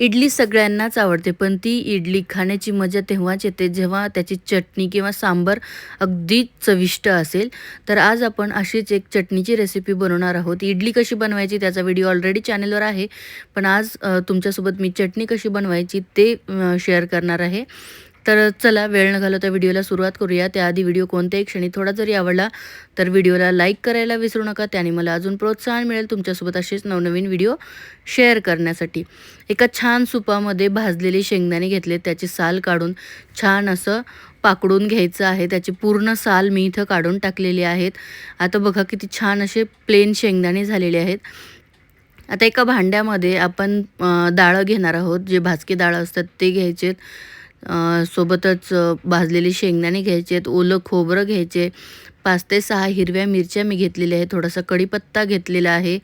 इडली सगळ्यांनाच आवडते पण ती इडली खाण्याची मजा तेव्हाच येते जेव्हा त्याची चटणी किंवा सांबर अगदी चविष्ट असेल. तर आज आपण अशीच एक चटणीची रेसिपी बनवणार आहोत. इडली कशी बनवायची त्याचा व्हिडिओ ऑलरेडी चॅनलवर आहे. पण आज तुमच्यासोबत मी चटणी कशी बनवायची ते शेअर करणार आहे. तर चला वेळ न घालवता व्हिडिओला सुरुवात करूया. त्याआधी व्हिडिओ कोणत्याही क्षणी थोडा जरी आवडला तर व्हिडिओला लाईक करायला विसरू नका. त्याने मला अजून प्रोत्साहन मिळेल तुमच्यासोबत असेच नवनवीन व्हिडिओ शेअर करण्यासाठी. एका छान सुपामध्ये भाजलेले शेंगदाणे घेतले. त्याची साल काढून छान असं पाकडून घ्यायचं आहे. त्याची पूर्ण साल मी इथं काढून टाकलेली आहेत. आता बघा किती छान असे प्लेन शेंगदाणे झालेले आहेत. आता एका भांड्यामध्ये आपण डाळं घेणार आहोत. जे भाजके डाळं असतात ते घ्यायचेत. सोबतच भाजलेले शेंगदाणे घ्यायचे आहेत ओलं खोबरं घ्यायचे पाच ते सहा हिरव्या मिरच्या मी घेतलेल्या आहेत थोडासा कढीपत्ता घेतलेला आहे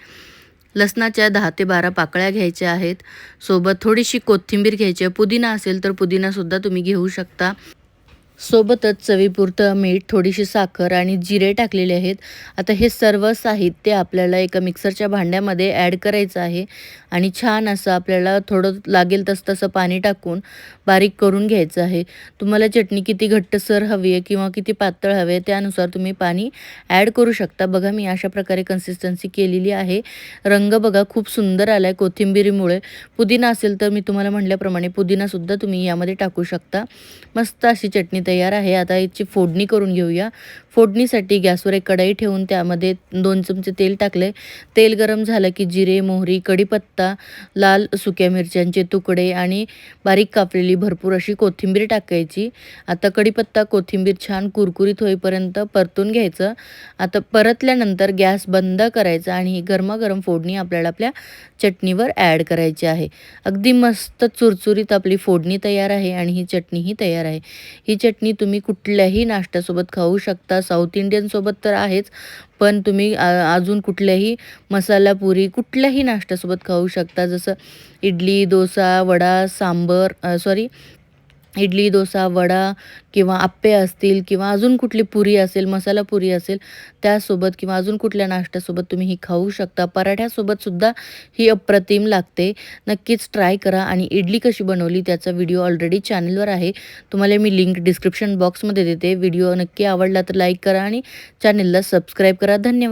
लसणाच्या दहा ते बारा पाकळ्या घ्यायच्या आहेत सोबत थोडीशी कोथिंबीर घ्यायची आहे पुदिना असेल तर पुदिनासुद्धा तुम्ही घेऊ शकता. सोबतच चवीपुरतं मीठ थोडीशी साखर आणि जिरे टाकलेले आहेत. आता हे सर्व साहित्य आपल्याला एका मिक्सरच्या भांड्यामध्ये ॲड करायचं आहे आणि छान असं आपल्याला थोडं लागेल तसं तसं पाणी टाकून बारीक करून घ्यायचं आहे. तुम्हाला चटणी किती घट्टसर हवी आहे किंवा किती पातळ हवी आहे त्यानुसार तुम्ही पाणी ॲड करू शकता. बघा मी अशा प्रकारे कन्सिस्टन्सी केलेली आहे. रंग बघा खूप सुंदर आला आहे कोथिंबिरीमुळे. पुदिना असेल तर मी तुम्हाला म्हटल्याप्रमाणे पुदिनासुद्धा तुम्ही यामध्ये टाकू शकता. मस्त अशी चटणी तयार आहे. आता याची फोडणी करून घेऊया. फोडणीसाठी गॅसवर एक कढई ठेवून त्यामध्ये दोन चमचे तेल टाकले. तेल गरम झालं की जिरे मोहरी कढीपत्ता लाल सुक्या मिरच्यांचे तुकडे आणि बारीक कापलेली भरपूर अशी कोथिंबीर टाकायची. आता कढीपत्ता कोथिंबीर छान कुरकुरीत होईपर्यंत परतून घ्यायचं. आता परतल्यानंतर गॅस बंद करायचा आणि ही गरमागरम फोडणी आपल्याला आपल्या चटणीवर ॲड करायची आहे. अगदी मस्त चुरचुरीत आपली फोडणी तयार आहे आणि ही चटणीही तयार आहे. ही चटणी तुम्ही कुठल्याही नाश्त्यासोबत खाऊ शकता. साऊथ इंडियनसोबत तर आहेच पण तुम्ही अजून कुठल्याही मसाला पुरी कुठल्याही नाश्त्यासोबत खाऊ शकता. जसं इडली डोसा वडा सांबर सॉरी इडली डोसा वडा किंवा आप्पे असतील किंवा अजून कुठली पुरी असेल मसाला पुरी असेल त्यासोबत किंवा अजून कुठल्या नाश्त्यासोबत तुम्ही ही खाऊ शकता. पराठ्यासोबतसुद्धा ही अप्रतिम लागते. नक्कीच ट्राय करा आणि इडली कशी बनवली त्याचा व्हिडिओ ऑलरेडी चॅनलवर आहे. तुम्हाला मी लिंक डिस्क्रिप्शन बॉक्समध्ये देते. व्हिडिओ नक्की आवडला तर लाईक करा आणि चॅनलला सबस्क्राईब करा. धन्यवाद.